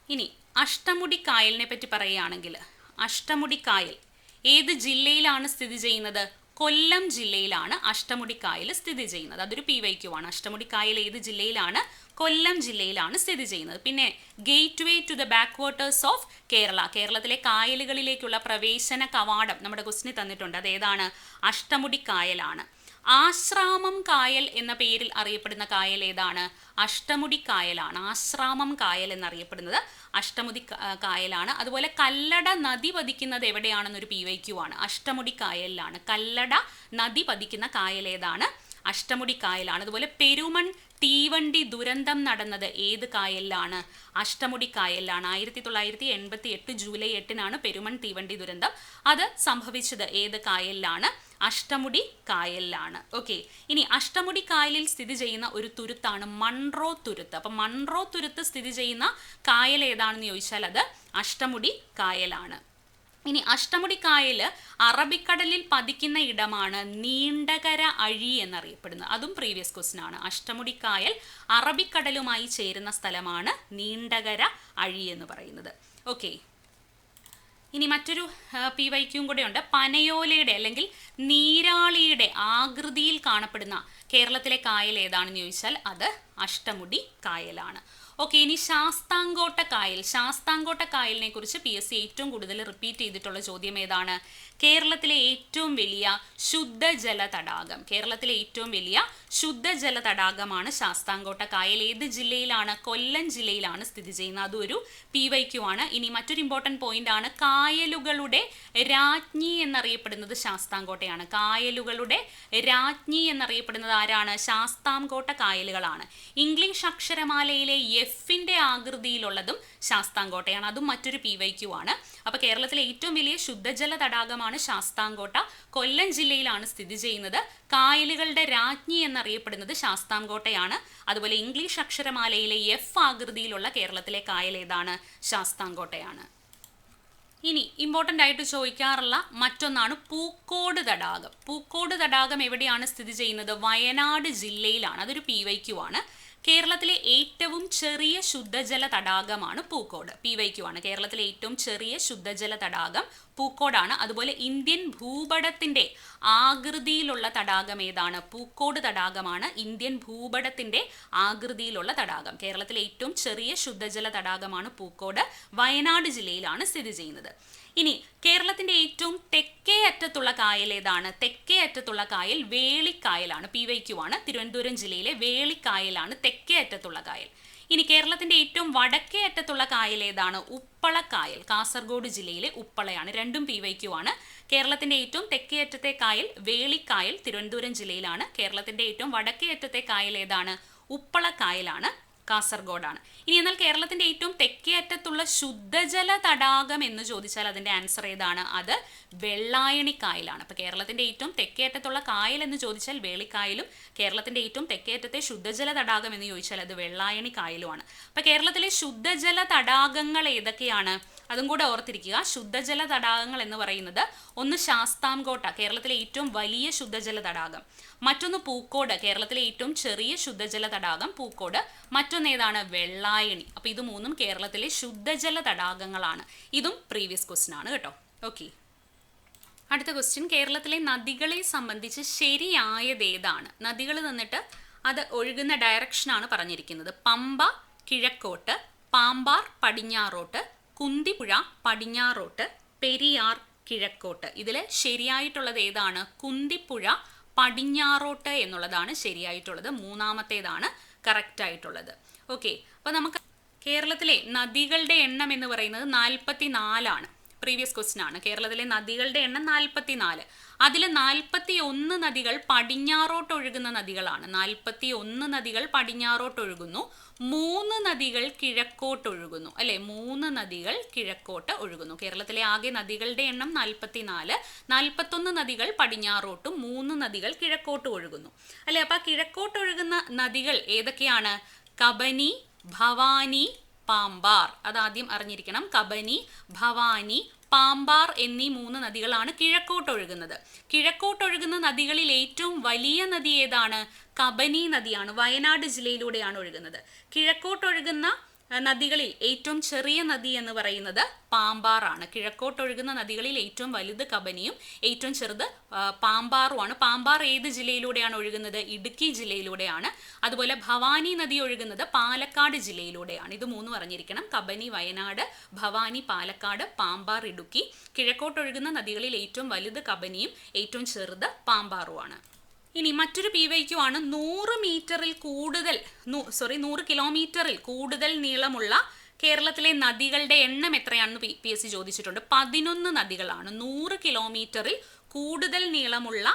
ഇനി അഷ്ടമുടി കായലിനെ പറ്റി പറയുകയാണെങ്കിൽ അഷ്ടമുടി കായൽ ഏത് ജില്ലയിലാണ് സ്ഥിതി ചെയ്യുന്നത്? കൊല്ലം ജില്ലയിലാണ് അഷ്ടമുടിക്കായൽ സ്ഥിതി ചെയ്യുന്നത്. അതൊരു പി വൈ ക്യു ആണ്. അഷ്ടമുടിക്കായൽ ഏത് ജില്ലയിലാണ്? കൊല്ലം ജില്ലയിലാണ് സ്ഥിതി ചെയ്യുന്നത്. പിന്നെ gateway to the backwaters of Kerala കേരളത്തിലെ കായലുകളിലേക്കുള്ള പ്രവേശന കവാടം നമ്മുടെ ക്വസ്റ്റിന് തന്നിട്ടുണ്ട്. അത് ഏതാണ്? അഷ്ടമുടി കായലാണ് ആശ്രാമം കായൽ എന്ന പേരിൽ അറിയപ്പെടുന്ന കായൽ ഏതാണ്? അഷ്ടമുടി കായലാണ്. ആശ്രാമം കായൽ എന്നറിയപ്പെടുന്നത് അഷ്ടമുടി കായലാണ്. അതുപോലെ കല്ലട നദി പതിക്കുന്നത് എവിടെയാണെന്നൊരു പി വൈ ക്യു ആണ്. അഷ്ടമുടി കായലിലാണ്. കല്ലട നദി പതിക്കുന്ന കായൽ ഏതാണ്? അഷ്ടമുടി കായലാണ്. അതുപോലെ പെരുമൺ തീവണ്ടി ദുരന്തം നടന്നത് ഏത് കായലിലാണ്? അഷ്ടമുടി കായലിലാണ്. ആയിരത്തി തൊള്ളായിരത്തി എൺപത്തി എട്ട് ജൂലൈ എട്ടിനാണ് പെരുമൺ തീവണ്ടി ദുരന്തം. അത് സംഭവിച്ചത് ഏത് കായലിലാണ്? അഷ്ടമുടി കായലിലാണ്. ഓക്കെ ഇനി അഷ്ടമുടി കായലിൽ സ്ഥിതി ചെയ്യുന്ന ഒരു തുരുത്താണ് മൺറോ തുരുത്ത്. അപ്പം മൺറോ തുരുത്ത് സ്ഥിതി ചെയ്യുന്ന കായൽ ഏതാണെന്ന് ചോദിച്ചാൽ അത് അഷ്ടമുടി കായലാണ്. ഇനി അഷ്ടമുടി കായൽ അറബിക്കടലിൽ പതിക്കുന്ന ഇടമാണ് നീണ്ടകര അഴി എന്നറിയപ്പെടുന്നത്. അതും പ്രീവിയസ് ക്വസ്റ്റ്യൻ ആണ്. അഷ്ടമുടി കായൽ അറബിക്കടലുമായി ചേരുന്ന സ്ഥലമാണ് നീണ്ടകര അഴി എന്ന് പറയുന്നത്. ഓക്കെ ഇനി മറ്റൊരു പി വൈക്യും കൂടെ ഉണ്ട് പനയോലയുടെ അല്ലെങ്കിൽ നീരാളിയുടെ ആകൃതിയിൽ കാണപ്പെടുന്ന കേരളത്തിലെ കായൽ ഏതാണെന്ന് ചോദിച്ചാൽ അത് അഷ്ടമുടി കായലാണ്. ഓക്കെ ഇനി ശാസ്താങ്കോട്ട കായൽ. ശാസ്താങ്കോട്ട കായലിനെ കുറിച്ച് പി എസ് സി ഏറ്റവും കൂടുതൽ റിപ്പീറ്റ് ചെയ്തിട്ടുള്ള ചോദ്യം ഏതാണ്? കേരളത്തിലെ ഏറ്റവും വലിയ ശുദ്ധജല തടാകം. കേരളത്തിലെ ഏറ്റവും വലിയ ശുദ്ധജല തടാകമാണ് ശാസ്താംകോട്ട കായൽ. ഏത് ജില്ലയിലാണ്? കൊല്ലം ജില്ലയിലാണ് സ്ഥിതി ചെയ്യുന്നത്. അതൊരു പി വൈ ക്യു ആണ് ഇനി മറ്റൊരു ഇമ്പോർട്ടന്റ് പോയിന്റ് ആണ്. കായലുകളുടെ രാജ്ഞി എന്നറിയപ്പെടുന്നത് ശാസ്താംകോട്ടയാണ്. കായലുകളുടെ രാജ്ഞി എന്നറിയപ്പെടുന്നത് ആരാണ്? ശാസ്താംകോട്ട കായലുകളാണ്. ഇംഗ്ലീഷ് അക്ഷരമാലയിലെ എഫിന്റെ ആകൃതിയിലുള്ളതും ശാസ്താംകോട്ടയാണ്. അതും മറ്റൊരു പി വൈ ക്യു ആണ് അപ്പോൾ കേരളത്തിലെ ഏറ്റവും വലിയ ശുദ്ധജല തടാകമാണ് ശാസ്താംകോട്ട. കൊല്ലം ജില്ലയിലാണ് സ്ഥിതി ചെയ്യുന്നത്. കായലുകളുടെ രാജ്ഞി എന്നറിയപ്പെടുന്നത് ശാസ്താംകോട്ടയാണ്. അതുപോലെ ഇംഗ്ലീഷ് അക്ഷരമാലയിലെ എഫ് ആകൃതിയിലുള്ള കേരളത്തിലെ കായൽ ഏതാണ്? ശാസ്താംകോട്ടയാണ്. ഇനി ഇമ്പോർട്ടന്റ് ആയിട്ട് ചോദിക്കാറുള്ള മറ്റൊന്നാണ് പൂക്കോട് തടാകം. പൂക്കോട് തടാകം എവിടെയാണ് സ്ഥിതി ചെയ്യുന്നത്? വയനാട് ജില്ലയിലാണ്. അതൊരു പി വൈ ക്യു ആണ്. കേരളത്തിലെ ഏറ്റവും ചെറിയ ശുദ്ധജല തടാകമാണ് പൂക്കോട്. പി വൈ ക്യു ആണ്. കേരളത്തിലെ ഏറ്റവും ചെറിയ ശുദ്ധജല തടാകം പൂക്കോടാണ്. അതുപോലെ ഇന്ത്യൻ ഭൂപടത്തിന്റെ ആകൃതിയിലുള്ള തടാകം ഏതാണ്? പൂക്കോട് തടാകമാണ്. ഇന്ത്യൻ ഭൂപടത്തിന്റെ ആകൃതിയിലുള്ള തടാകം. കേരളത്തിലെ ഏറ്റവും ചെറിയ ശുദ്ധജല തടാകമാണ് പൂക്കോട്. വയനാട് ജില്ലയിലാണ് സ്ഥിതി ചെയ്യുന്നത്. ഇനി കേരളത്തിന്റെ ഏറ്റവും തെക്കേ അറ്റത്തുള്ള കായൽ ഏതാണ്? തെക്കേ അറ്റത്തുള്ള കായൽ വേളിക്കായലാണ്. പി വൈ ക്യു ആണ്. തിരുവനന്തപുരം ജില്ലയിലെ വേളിക്കായലാണ് തെക്കേ അറ്റത്തുള്ള കായൽ. ഇനി കേരളത്തിന്റെ ഏറ്റവും വടക്കേ അറ്റത്തുള്ള കായൽ ഏതാണ്? ഉപ്പളക്കായൽ കാസർഗോഡ് ജില്ലയിലെ ഉപ്പളയാണ്. രണ്ടും പി ആണ്. കേരളത്തിന്റെ ഏറ്റവും തെക്കേ അറ്റത്തെ കായൽ വേളിക്കായൽ തിരുവനന്തപുരം ജില്ലയിലാണ്. കേരളത്തിന്റെ ഏറ്റവും വടക്കേ അറ്റത്തെ കായൽ ഏതാണ്? ഉപ്പളക്കായലാണ് കാസർഗോഡാണ്. ഇനി എന്നാൽ കേരളത്തിന്റെ ഏറ്റവും തെക്കേ അറ്റത്തുള്ള ശുദ്ധജല തടാകം എന്ന് ചോദിച്ചാൽ അതിന്റെ ആൻസർ ഏതാണ്? അത് വെള്ളായണി കായലാണ് അപ്പൊ കേരളത്തിന്റെ ഏറ്റവും തെക്കേ അറ്റത്തുള്ള കായൽ എന്ന് ചോദിച്ചാൽ വേളിക്കായലും കേരളത്തിന്റെ ഏറ്റവും തെക്കേ അറ്റത്തെ ശുദ്ധജല തടാകം എന്ന് ചോദിച്ചാൽ അത് വെള്ളായണി കായലുമാണ് അപ്പൊ കേരളത്തിലെ ശുദ്ധജല തടാകങ്ങൾ ഏതൊക്കെയാണ്? അതും കൂടെ ഓർത്തിരിക്കുക. ശുദ്ധജല തടാകങ്ങൾ എന്ന് പറയുന്നത് ഒന്ന് ശാസ്താംകോട്ട കേരളത്തിലെ ഏറ്റവും വലിയ ശുദ്ധജല തടാകം. മറ്റൊന്ന് പൂക്കോട് കേരളത്തിലെ ഏറ്റവും ചെറിയ ശുദ്ധജല തടാകം പൂക്കോട്. മറ്റൊന്ന് ഏതാണ്? വെള്ളായണി. അപ്പോൾ ഇത് മൂന്നും കേരളത്തിലെ ശുദ്ധജല തടാകങ്ങളാണ്. ഇതും പ്രീവിയസ് ക്വസ്റ്റ്യൻ ആണ് കേട്ടോ. ഓക്കെ അടുത്ത ക്വസ്റ്റ്യൻ കേരളത്തിലെ നദികളെ സംബന്ധിച്ച് ശരിയായത് ഏതാണ്? നദികൾ തന്നിട്ട് അത് ഒഴുകുന്ന ഡയറക്ഷനാണ് പറഞ്ഞിരിക്കുന്നത്. പമ്പ കിഴക്കോട്ട് പാമ്പാർ പടിഞ്ഞാറോട്ട് കുന്തിപ്പുഴ പടിഞ്ഞാറോട്ട് പെരിയാർ കിഴക്കോട്ട്. ഇതിൽ ശരിയായിട്ടുള്ളത് ഏതാണ്? കുന്തിപ്പുഴ പടിഞ്ഞാറോട്ട് എന്നുള്ളതാണ് ശരിയായിട്ടുള്ളത്. മൂന്നാമത്തേതാണ് കറക്റ്റ് ആയിട്ടുള്ളത് ഓക്കെ. അപ്പോൾ നമുക്ക് കേരളത്തിലെ നദികളുടെ എണ്ണം എന്ന് പറയുന്നത് നാൽപ്പത്തി നാലാണ് പ്രീവിയസ് ക്വസ്റ്റ്യൻ ആണ്. കേരളത്തിലെ നദികളുടെ എണ്ണം നാൽപ്പത്തി നാല് അതിൽ നാൽപ്പത്തി ഒന്ന് നദികൾ പടിഞ്ഞാറോട്ട് ഒഴുകുന്ന നദികളാണ്. നാൽപ്പത്തി ഒന്ന് നദികൾ പടിഞ്ഞാറോട്ട് ഒഴുകുന്നു. മൂന്ന് നദികൾ കിഴക്കോട്ട് ഒഴുകുന്നു. അല്ലെ? മൂന്ന് നദികൾ കിഴക്കോട്ട് ഒഴുകുന്നു. കേരളത്തിലെ ആകെ നദികളുടെ എണ്ണം നാൽപ്പത്തി നാല് നാൽപ്പത്തൊന്ന് നദികൾ പടിഞ്ഞാറോട്ടും മൂന്ന് നദികൾ കിഴക്കോട്ട് ഒഴുകുന്നു. അല്ലെ? അപ്പൊ കിഴക്കോട്ട് ഒഴുകുന്ന നദികൾ ഏതൊക്കെയാണ്? കബനി ഭവാനി പാമ്പാർ. അതാദ്യം അറിഞ്ഞിരിക്കണം. കബനി ഭവാനി പാമ്പാർ എന്നീ മൂന്ന് നദികളാണ് കിഴക്കോട്ടൊഴുകുന്നത് കിഴക്കോട്ടൊഴുകുന്ന നദികളിൽ ഏറ്റവും വലിയ നദി ഏതാണ്? കബനി നദിയാണ്. വയനാട് ജില്ലയിലൂടെയാണ് ഒഴുകുന്നത്. കിഴക്കോട്ടൊഴുകുന്ന നദികളിൽ ഏറ്റവും ചെറിയ നദി എന്ന് പറയുന്നത് പാമ്പാറാണ്. കിഴക്കോട്ടൊഴുകുന്ന നദികളിൽ ഏറ്റവും വലുത് കബനിയും ഏറ്റവും ചെറുത് പാമ്പാറുമാണ്. പാമ്പാർ ഏത് ജില്ലയിലൂടെയാണ് ഒഴുകുന്നത്? ഇടുക്കി ജില്ലയിലൂടെയാണ്. അതുപോലെ ഭവാനി നദി ഒഴുകുന്നത് പാലക്കാട് ജില്ലയിലൂടെയാണ്. ഇത് മൂന്ന് പറഞ്ഞിരിക്കണം കബനി വയനാട് ഭവാനി പാലക്കാട് പാമ്പാർ ഇടുക്കി. കിഴക്കോട്ടൊഴുകുന്ന നദികളിൽ ഏറ്റവും വലുത് കബനിയും ഏറ്റവും ചെറുത് പാമ്പാറുമാണ്. ഇനി മറ്റൊരു പി വൈ ക്യു ആണ് നൂറ് മീറ്ററിൽ കൂടുതൽ സോറി നൂറ് കിലോമീറ്ററിൽ കൂടുതൽ നീളമുള്ള കേരളത്തിലെ നദികളുടെ എണ്ണം എത്രയാണെന്ന് പി പി എസ് സി ചോദിച്ചിട്ടുണ്ട്. പതിനൊന്ന് നദികളാണ്. നൂറ് കിലോമീറ്ററിൽ കൂടുതൽ നീളമുള്ള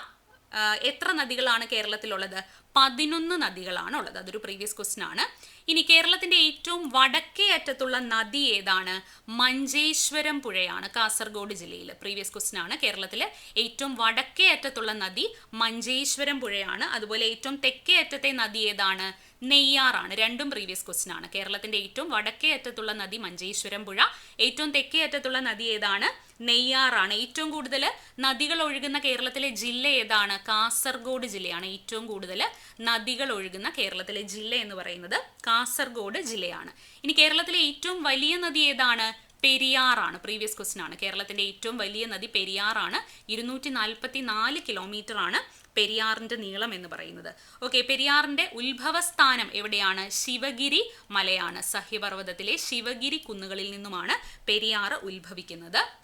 എത്ര നദികളാണ് കേരളത്തിലുള്ളത്? പതിനൊന്ന് നദികളാണ് ഉള്ളത് അതൊരു പ്രീവിയസ് ക്വസ്റ്റ്യൻ ആണ്. ഇനി കേരളത്തിന്റെ ഏറ്റവും വടക്കേ അറ്റത്തുള്ള നദി ഏതാണ്? മഞ്ചേശ്വരം പുഴയാണ് കാസർഗോഡ് ജില്ലയിൽ പ്രീവിയസ് ക്വസ്റ്റ്യൻ ആണ്. കേരളത്തിലെ ഏറ്റവും വടക്കേ അറ്റത്തുള്ള നദി മഞ്ചേശ്വരം പുഴയാണ്. അതുപോലെ ഏറ്റവും തെക്കേ അറ്റത്തെ നദി ഏതാണ്? നെയ്യാറാണ്. രണ്ടും പ്രീവിയസ് ക്വസ്റ്റ്യൻ ആണ്. കേരളത്തിന്റെ ഏറ്റവും വടക്കേ അറ്റത്തുള്ള നദി മഞ്ചേശ്വരം പുഴ. ഏറ്റവും തെക്കേ അറ്റത്തുള്ള നദി ഏതാണ്? നെയ്യാറാണ്. ഏറ്റവും കൂടുതൽ നദികൾ ഒഴുകുന്ന കേരളത്തിലെ ജില്ല ഏതാണ്? കാസർഗോഡ് ജില്ലയാണ് ഏറ്റവും കൂടുതൽ നദികൾ ഒഴുകുന്ന കേരളത്തിലെ ജില്ല എന്ന് പറയുന്നത് കാസർഗോഡ് ജില്ലയാണ്. ഇനി കേരളത്തിലെ ഏറ്റവും വലിയ നദി ഏതാണ്? പെരിയാറാണ്. പ്രീവിയസ് ക്വസ്റ്റ്യൻ ആണ്. കേരളത്തിന്റെ ഏറ്റവും വലിയ നദി പെരിയാറാണ്. ഇരുന്നൂറ്റി നാൽപ്പത്തി നാല് കിലോമീറ്റർ ആണ് പെരിയാറിന്റെ നീളം എന്ന് പറയുന്നത്. ഓക്കെ പെരിയാറിന്റെ ഉത്ഭവസ്ഥാനം എവിടെയാണ്? ശിവഗിരി മലയാണ്. സഹ്യപർവതത്തിലെ ശിവഗിരി കുന്നുകളിൽ നിന്നുമാണ് പെരിയാറ് ഉത്ഭവിക്കുന്നത്.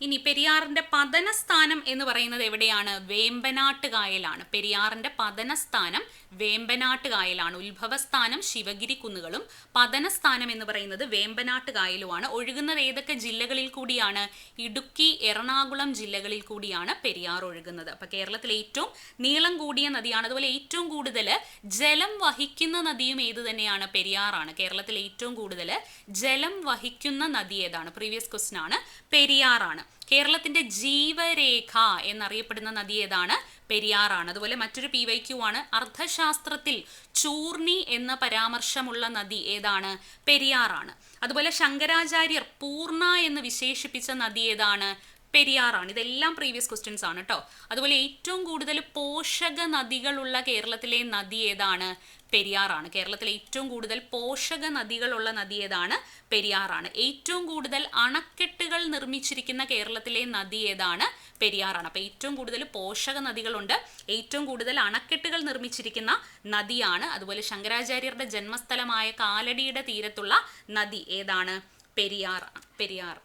ഇനി പെരിയാറിന്റെ പതനസ്ഥാനം എന്ന് പറയുന്നത് എവിടെയാണ്? വേമ്പനാട്ട് കായലാണ് പെരിയാറിന്റെ പതനസ്ഥാനം വേമ്പനാട്ട് കായലാണ് ഉത്ഭവസ്ഥാനം ശിവഗിരി കുന്നുകളും പതനസ്ഥാനം എന്ന് പറയുന്നത് വേമ്പനാട്ട് കായലുമാണ് ഒഴുകുന്നത് ഏതൊക്കെ ജില്ലകളിൽ കൂടിയാണ്? ഇടുക്കി എറണാകുളം ജില്ലകളിൽ കൂടിയാണ് പെരിയാർ ഒഴുകുന്നത്. അപ്പൊ കേരളത്തിലെ ഏറ്റവും നീളം കൂടിയ നദിയാണ്. അതുപോലെ ഏറ്റവും കൂടുതൽ ജലം വഹിക്കുന്ന നദിയും ഏത് തന്നെയാണ്? പെരിയാറാണ്. കേരളത്തിലെ ഏറ്റവും കൂടുതൽ ജലം വഹിക്കുന്ന നദി ഏതാണ്? പ്രീവിയസ് ക്വസ്റ്റൻ ആണ്. പെരിയാറാണ്. കേരളത്തിന്റെ ജീവരേഖ എന്നറിയപ്പെടുന്ന നദി ഏതാണ്? പെരിയാറാണ്. അതുപോലെ മറ്റൊരു പി വൈ ക്യു ആണ്. അർത്ഥശാസ്ത്രത്തിൽ ചൂർണി എന്ന പരാമർശമുള്ള നദി ഏതാണ്? പെരിയാറാണ്. അതുപോലെ ശങ്കരാചാര്യർ പൂർണ എന്ന് വിശേഷിപ്പിച്ച നദി ഏതാണ്? പെരിയാറാണ്. ഇതെല്ലാം പ്രീവിയസ് ക്വസ്റ്റ്യൻസ് ആണ് കേട്ടോ അതുപോലെ ഏറ്റവും കൂടുതൽ പോഷക നദികളുള്ള കേരളത്തിലെ നദി ഏതാണ്? പെരിയാറാണ്. കേരളത്തിലെ ഏറ്റവും കൂടുതൽ പോഷക നദികളുള്ള നദി ഏതാണ്? പെരിയാറാണ്. ഏറ്റവും കൂടുതൽ അണക്കെട്ടുകൾ നിർമ്മിച്ചിരിക്കുന്ന കേരളത്തിലെ നദി ഏതാണ്? പെരിയാറാണ്. അപ്പോൾ ഏറ്റവും കൂടുതൽ പോഷക നദികളുണ്ട്. ഏറ്റവും കൂടുതൽ അണക്കെട്ടുകൾ നിർമ്മിച്ചിരിക്കുന്ന നദിയാണ്. അതുപോലെ ശങ്കരാചാര്യരുടെ ജന്മസ്ഥലമായ കാലടിയുടെ തീരത്തുള്ള നദി ഏതാണ്? പെരിയാർ പെരിയാർ.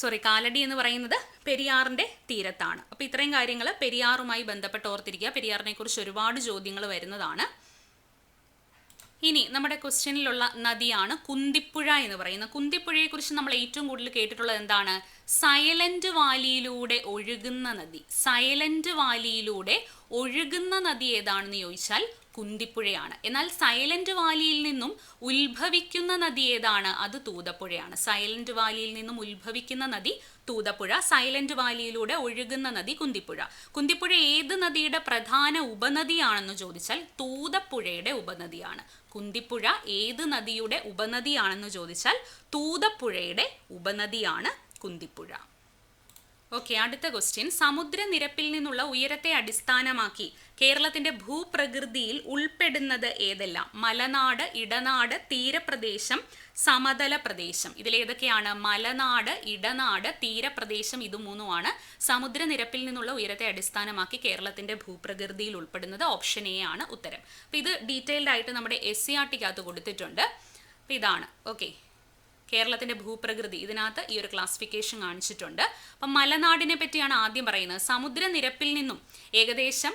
സോറി കാലടി എന്ന് പറയുന്നത് പെരിയാറിന്റെ തീരത്താണ്. അപ്പോൾ ഇത്രയും കാര്യങ്ങൾ പെരിയാറുമായി ബന്ധപ്പെട്ട് ഓർത്തിരിക്കുക. പെരിയാറിനെ കുറിച്ച് ഒരുപാട് ചോദ്യങ്ങൾ വരുന്നതാണ്. ഇനി നമ്മുടെ ക്വസ്റ്റ്യനിലുള്ള നദിയാണ് കുന്തിപ്പുഴ എന്ന് പറയുന്നത്. കുന്തിപ്പുഴയെക്കുറിച്ച് നമ്മൾ ഏറ്റവും കൂടുതൽ കേട്ടിട്ടുള്ളത് എന്താണ്? സൈലന്റ് വാലിയിലൂടെ ഒഴുകുന്ന നദി. സൈലന്റ് വാലിയിലൂടെ ഒഴുകുന്ന നദി ഏതാണെന്ന് ചോദിച്ചാൽ കുന്തിപ്പുഴയാണ്. എന്നാൽ സൈലന്റ് വാലിയിൽ നിന്നും ഉത്ഭവിക്കുന്ന നദി ഏതാണ്? അത് തൂതപ്പുഴയാണ്. സൈലന്റ് വാലിയിൽ നിന്നും ഉത്ഭവിക്കുന്ന നദി തൂതപ്പുഴ. സൈലന്റ് വാലിയിലൂടെ ഒഴുകുന്ന നദി കുന്തിപ്പുഴ. കുന്തിപ്പുഴ ഏത് നദിയുടെ പ്രധാന ഉപനദിയാണെന്ന് ചോദിച്ചാൽ തൂതപ്പുഴയുടെ ഉപനദിയാണ്. കുന്തിപ്പുഴ ഏത് നദിയുടെ ഉപനദിയാണെന്ന് ചോദിച്ചാൽ തൂതപ്പുഴയുടെ ഉപനദിയാണ് കുന്തിപ്പുഴ. ഓക്കെ അടുത്ത ക്വസ്റ്റ്യൻ സമുദ്രനിരപ്പിൽ നിന്നുള്ള ഉയരത്തെ അടിസ്ഥാനമാക്കി കേരളത്തിന്റെ ഭൂപ്രകൃതിയിൽ ഉൾപ്പെടുന്നത് ഏതെല്ലാം? മലനാട് ഇടനാട് തീരപ്രദേശം സമതല പ്രദേശം ഇതിലേതൊക്കെയാണ് മലനാട് ഇടനാട് തീരപ്രദേശം ഇത് മൂന്നുമാണ്. സമുദ്രനിരപ്പിൽ നിന്നുള്ള ഉയരത്തെ അടിസ്ഥാനമാക്കി കേരളത്തിന്റെ ഭൂപ്രകൃതിയിൽ ഉൾപ്പെടുന്നത് ഓപ്ഷൻ എ ആണ് ഉത്തരം. അപ്പോൾ ഇത് ഡീറ്റെയിൽഡ് ആയിട്ട് നമ്മുടെ എസ് സി ആർ ടിക്കകത്ത് കൊടുത്തിട്ടുണ്ട്. ഇതാണ്. ഓക്കെ. കേരളത്തിന്റെ ഭൂപ്രകൃതി ഇതിനകത്ത് ഈ ഒരു ക്ലാസിഫിക്കേഷൻ കാണിച്ചിട്ടുണ്ട്. അപ്പം മലനാടിനെ പറ്റിയാണ് ആദ്യം പറയുന്നത്. സമുദ്രനിരപ്പിൽ നിന്നും ഏകദേശം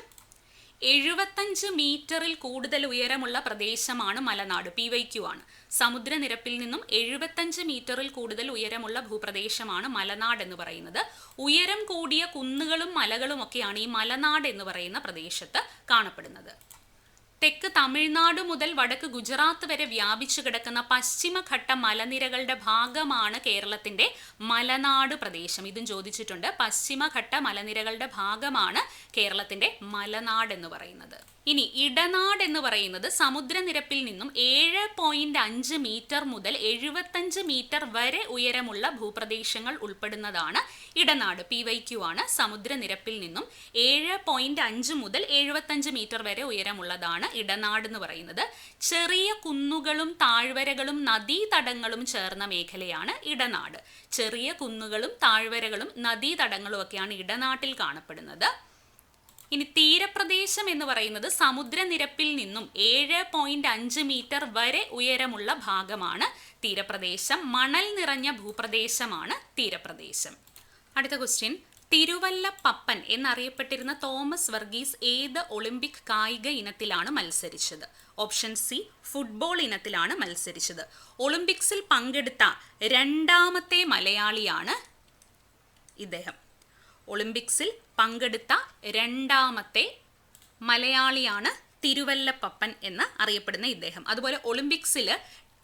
എഴുപത്തഞ്ച് മീറ്ററിൽ കൂടുതൽ ഉയരമുള്ള പ്രദേശമാണ് മലനാട് പി വൈ ക്യു ആണ്. സമുദ്രനിരപ്പിൽ നിന്നും എഴുപത്തഞ്ച് മീറ്ററിൽ കൂടുതൽ ഉയരമുള്ള ഭൂപ്രദേശമാണ് മലനാട് എന്ന് പറയുന്നത്. ഉയരം കൂടിയ കുന്നുകളും മലകളും ഒക്കെയാണ് ഈ മലനാട് എന്ന് പറയുന്ന പ്രദേശത്ത് കാണപ്പെടുന്നത്. തെക്ക് തമിഴ്നാട് മുതൽ വടക്ക് ഗുജറാത്ത് വരെ വ്യാപിച്ചു കിടക്കുന്ന പശ്ചിമഘട്ട മലനിരകളുടെ ഭാഗമാണ് കേരളത്തിന്റെ മലനാട് പ്രദേശം. ഇതും ചോദിച്ചിട്ടുണ്ട്. പശ്ചിമഘട്ട മലനിരകളുടെ ഭാഗമാണ് കേരളത്തിന്റെ മലനാട് എന്ന് പറയുന്നത്. ഇനി ഇടനാട് എന്ന് പറയുന്നത് സമുദ്രനിരപ്പിൽ നിന്നും ഏഴ് പോയിന്റ് അഞ്ച് മീറ്റർ മുതൽ എഴുപത്തഞ്ച് മീറ്റർ വരെ ഉയരമുള്ള ഭൂപ്രദേശങ്ങൾ ഉൾപ്പെടുന്നതാണ് ഇടനാട്. പി വൈ ക്യു ആണ് സമുദ്രനിരപ്പിൽ നിന്നും ഏഴ് പോയിന്റ് അഞ്ച് മുതൽ എഴുപത്തഞ്ച് മീറ്റർ വരെ ഉയരമുള്ളതാണ് ഇടനാട് എന്ന് പറയുന്നത്. ചെറിയ കുന്നുകളും താഴ്വരകളും നദീതടങ്ങളും ചേർന്ന മേഖലയാണ് ഇടനാട്. ചെറിയ കുന്നുകളും താഴ്വരകളും നദീതടങ്ങളും ഒക്കെയാണ് ഇടനാട്ടിൽ കാണപ്പെടുന്നത്. ഇനി തീരപ്രദേശം എന്ന് പറയുന്നത് സമുദ്രനിരപ്പിൽ നിന്നും ഏഴ് പോയിന്റ് അഞ്ച് മീറ്റർ വരെ ഉയരമുള്ള ഭാഗമാണ് തീരപ്രദേശം. മണൽ നിറഞ്ഞ ഭൂപ്രദേശമാണ് തീരപ്രദേശം. അടുത്ത ക്വസ്റ്റ്യൻ തിരുവല്ല പപ്പൻ എന്നറിയപ്പെട്ടിരുന്ന തോമസ് വർഗീസ് ഏത് ഒളിമ്പിക് കായിക ഇനത്തിലാണ് മത്സരിച്ചത്? ഓപ്ഷൻ സി ഫുട്ബോൾ ഇനത്തിലാണ് മത്സരിച്ചത്. ഒളിമ്പിക്സിൽ പങ്കെടുത്ത രണ്ടാമത്തെ മലയാളിയാണ് ഇദ്ദേഹം. ഒളിമ്പിക്സിൽ പങ്കെടുത്ത രണ്ടാമത്തെ മലയാളിയാണ് തിരുവല്ലപ്പപ്പൻ എന്ന് അറിയപ്പെടുന്ന ഇദ്ദേഹം. അതുപോലെ ഒളിമ്പിക്സിൽ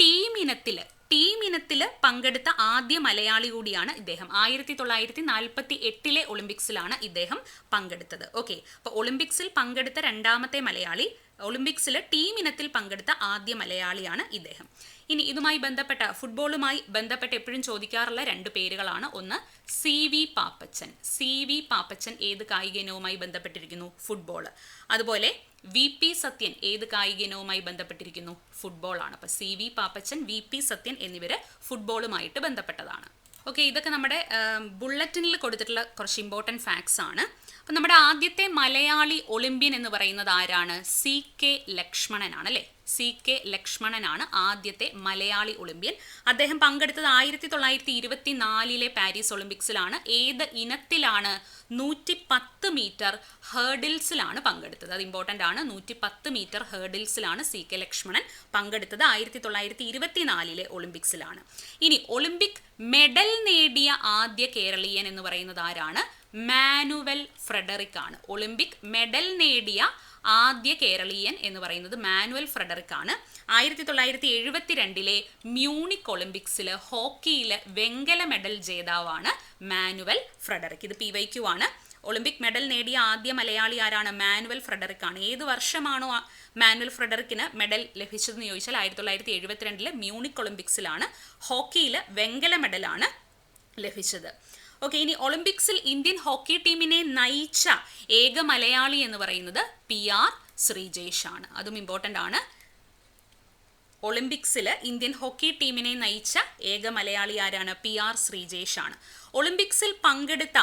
ടീം ഇനത്തിൽ ടീം ഇനത്തിൽ പങ്കെടുത്ത ആദ്യ മലയാളി കൂടിയാണ് ഇദ്ദേഹം. ആയിരത്തി തൊള്ളായിരത്തി നാൽപ്പത്തി എട്ടിലെ ഒളിമ്പിക്സിലാണ് ഇദ്ദേഹം പങ്കെടുത്തത്. ഓക്കെ. അപ്പോൾ ഒളിമ്പിക്സിൽ പങ്കെടുത്ത രണ്ടാമത്തെ മലയാളി ഒളിമ്പിക്സിൽ ടീം ഇനത്തിൽ പങ്കെടുത്ത ആദ്യ മലയാളിയാണ് ഇദ്ദേഹം. ഇനി ഇതുമായി ബന്ധപ്പെട്ട ഫുട്ബോളുമായി ബന്ധപ്പെട്ട് എപ്പോഴും ചോദിക്കാറുള്ള രണ്ട് പേരുകളാണ്. ഒന്ന് C V Pappachan. C V Pappachan ഏത് കായിക ഇനവുമായി ബന്ധപ്പെട്ടിരിക്കുന്നു? ഫുട്ബോൾ അതുപോലെ വി പി സത്യൻ ഏത് കായിക ഇനവുമായി ബന്ധപ്പെട്ടിരിക്കുന്നു? ഫുട്ബോളാണ്. അപ്പോൾ C V Pappachan V P Sathyan എന്നിവർ ഫുട്ബോളുമായിട്ട് ബന്ധപ്പെട്ടതാണ്. ഓക്കെ ഇതൊക്കെ നമ്മുടെ ബുള്ളറ്റിനിൽ കൊടുത്തിട്ടുള്ള കുറച്ച് ഇമ്പോർട്ടന്റ് ഫാക്ട്സ് ആണ്. അപ്പം നമ്മുടെ ആദ്യത്തെ മലയാളി ഒളിമ്പ്യൻ എന്ന് പറയുന്നത് ആരാണ്? സി കെ ലക്ഷ്മണനാണ് അല്ലേ? സി കെ ലക്ഷ്മണനാണ് ആദ്യത്തെ മലയാളി ഒളിമ്പ്യൻ. അദ്ദേഹം പങ്കെടുത്തത് ആയിരത്തി തൊള്ളായിരത്തി ഇരുപത്തി നാലിലെ പാരീസ് ഒളിമ്പിക്സിലാണ്. ഏത് ഇനത്തിലാണ് നൂറ്റി പത്ത് മീറ്റർ ഹേർഡിൽസിലാണ് പങ്കെടുത്തത്? അത് ഇമ്പോർട്ടന്റ് ആണ്. നൂറ്റി പത്ത് മീറ്റർ ഹേർഡിൽസിലാണ് സി കെ ലക്ഷ്മണൻ പങ്കെടുത്തത് ആയിരത്തി തൊള്ളായിരത്തി ഇരുപത്തി നാലിലെ ഒളിമ്പിക്സിലാണ്. ഇനി ഒളിമ്പിക് മെഡൽ നേടിയ ആദ്യ കേരളീയൻ എന്ന് പറയുന്നത് ആരാണ്? മാനുവൽ ഫ്രെഡറിക് ആണ് ഒളിമ്പിക് മെഡൽ നേടിയ ആദ്യ കേരളീയൻ എന്ന് പറയുന്നത് മാനുവൽ ഫ്രെഡറിക് ആണ് ആയിരത്തി തൊള്ളായിരത്തി എഴുപത്തി രണ്ടിലെ മ്യൂണിക് ഒളിമ്പിക്സിൽ ഹോക്കിയിൽ വെങ്കല മെഡൽ ജേതാവാണ് മാനുവൽ ഫ്രെഡറിക്. ഇത് പി വൈ ക്യു ആണ്. ഒളിമ്പിക് മെഡൽ നേടിയ ആദ്യ മലയാളി ആരാണ്? മാനുവൽ ഫ്രെഡറിക് ആണ് ഏത് വർഷമാണോ മാനുവൽ ഫ്രെഡറിക്കിന് മെഡൽ ലഭിച്ചതെന്ന് ചോദിച്ചാൽ ആയിരത്തി തൊള്ളായിരത്തി എഴുപത്തിരണ്ടിലെ മ്യൂണിക് ഒളിമ്പിക്സിലാണ് ഹോക്കിയിൽ വെങ്കല മെഡലാണ് ലഭിച്ചത്. ഓക്കെ ഇനി ഒളിമ്പിക്സിൽ ഇന്ത്യൻ ഹോക്കി ടീമിനെ നയിച്ച ഏക മലയാളി എന്ന് പറയുന്നത് പി ആർ ശ്രീജേഷ് ആണ് അതും ഇമ്പോർട്ടന്റ് ആണ്. ഒളിമ്പിക്സിൽ ഇന്ത്യൻ ഹോക്കി ടീമിനെ നയിച്ച ഏക മലയാളി ആരാണ്? പി ആർ ശ്രീജേഷ് ആണ് ഒളിമ്പിക്സിൽ പങ്കെടുത്ത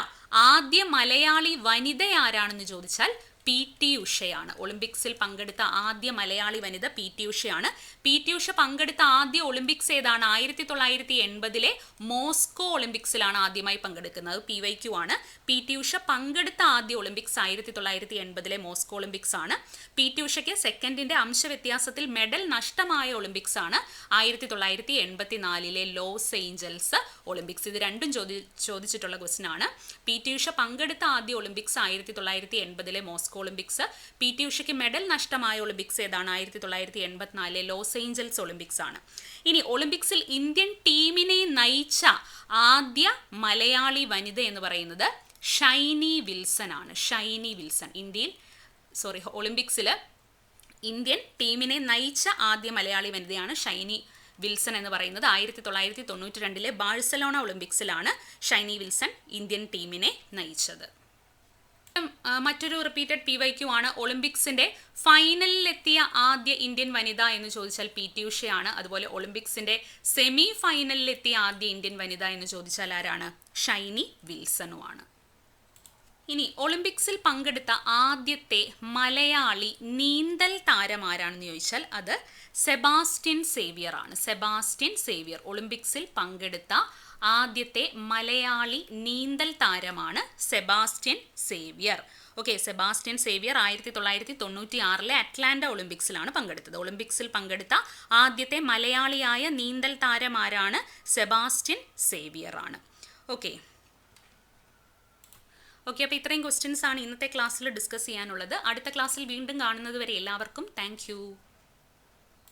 ആദ്യ മലയാളി വനിത ആരാണെന്ന് ചോദിച്ചാൽ പി ടി ഉഷയാണ്. ഒളിമ്പിക്സിൽ പങ്കെടുത്ത ആദ്യ മലയാളി വനിത പി ടി ഉഷയാണ്. പി ടി ഉഷ പങ്കെടുത്ത ആദ്യ ഒളിമ്പിക്സ് ഏതാണ്? ആയിരത്തി തൊള്ളായിരത്തി എൺപതിലെ മോസ്കോ ഒളിമ്പിക്സിലാണ് ആദ്യമായി പങ്കെടുക്കുന്നത്. പി വൈ ക്യു ആണ്. പി ടി ഉഷ പങ്കെടുത്ത ആദ്യ ഒളിമ്പിക്സ് ആയിരത്തി തൊള്ളായിരത്തി എൺപതിലെ മോസ്കോ ഒളിമ്പിക്സ് ആണ്. പി ടി ഉഷയ്ക്ക് സെക്കൻഡിന്റെ അംശവ്യത്യാസത്തിൽ മെഡൽ നഷ്ടമായ ഒളിമ്പിക്സ് ആണ്. ആയിരത്തി തൊള്ളായിരത്തി എൺപത്തി നാലിലെ ലോസ് ഏഞ്ചൽസ് ഒളിമ്പിക്സ്. ഇത് രണ്ടും ചോദി ചോദിച്ചിട്ടുള്ള ക്വസ്റ്റൻ ആണ്. പി ടി ഉഷ പങ്കെടുത്ത ആദ്യ ഒളിമ്പിക്സ് ആയിരത്തി തൊള്ളായിരത്തി എൺപതിലെ മോസ്കോ ഒളിമ്പിക്സ്. പി ടി ഉഷയ്ക്ക് മെഡൽ നഷ്ടമായ ഒളിമ്പിക്സ് ഏതാണ്? ആയിരത്തി തൊള്ളായിരത്തി എൺപത്തിനാലിലെ ലോസ് ഏഞ്ചൽസ് ഒളിമ്പിക്സ് ആണ് ഇനി ഒളിമ്പിക്സിൽ ഇന്ത്യൻ ടീമിനെ നയിച്ച ആദ്യ മലയാളി വനിത എന്ന് പറയുന്നത് ഷൈനി വിൽസൺ ആണ് ഷൈനി വിൽസൺ. ഇന്ത്യയിൽ സോറി ഒളിമ്പിക്സിൽ ഇന്ത്യൻ ടീമിനെ നയിച്ച ആദ്യ മലയാളി വനിതയാണ് ഷൈനി വിൽസൺ എന്ന് പറയുന്നത്. ആയിരത്തി തൊള്ളായിരത്തി തൊണ്ണൂറ്റി രണ്ടിലെ ബാഴ്സലോണ ഒളിമ്പിക്സിലാണ് ഷൈനി വിൽസൺ ഇന്ത്യൻ ടീമിനെ നയിച്ചത്. മറ്റൊരു റിപ്പീറ്റഡ് പി വൈ ക്യു ആണ്. ഒളിമ്പിക്സിന്റെ ഫൈനലിലെത്തിയ ആദ്യ ഇന്ത്യൻ വനിത എന്ന് ചോദിച്ചാൽ പി ടി ഉഷയാണ്. അതുപോലെ ഒളിമ്പിക്സിന്റെ സെമി ഫൈനലിലെത്തിയ ആദ്യ ഇന്ത്യൻ വനിത എന്ന് ചോദിച്ചാൽ ആരാണ്? ഷൈനി വിൽസണുമാണ് ഇനി ഒളിമ്പിക്സിൽ പങ്കെടുത്ത ആദ്യത്തെ മലയാളി നീന്തൽ താരം ആരാണെന്ന് ചോദിച്ചാൽ അത് സെബാസ്റ്റ്യൻ സേവിയർ ആണ്. സെബാസ്റ്റ്യൻ സേവിയർ ഒളിമ്പിക്സിൽ പങ്കെടുത്ത ആദ്യത്തെ മലയാളി നീന്തൽ താരമാണ് സെബാസ്റ്റ്യൻ സേവിയർ. ഓക്കെ സെബാസ്റ്റ്യൻ സേവിയർ ആയിരത്തി തൊള്ളായിരത്തി തൊണ്ണൂറ്റി ആറിലെ അറ്റ്ലാന്റ ഒളിമ്പിക്സിലാണ് പങ്കെടുത്തത്. ഒളിമ്പിക്സിൽ പങ്കെടുത്ത ആദ്യത്തെ മലയാളിയായ നീന്തൽ താരമാരാണ് സെബാസ്റ്റ്യൻ സേവിയർ ആണ്. ഓക്കെ ഓക്കെ അപ്പോൾ ഇത്രയും ക്വസ്റ്റ്യൻസ് ആണ് ഇന്നത്തെ ക്ലാസ്സിൽ ഡിസ്കസ് ചെയ്യാനുള്ളത്. അടുത്ത ക്ലാസ്സിൽ വീണ്ടും കാണുന്നത് വരെ എല്ലാവർക്കും താങ്ക്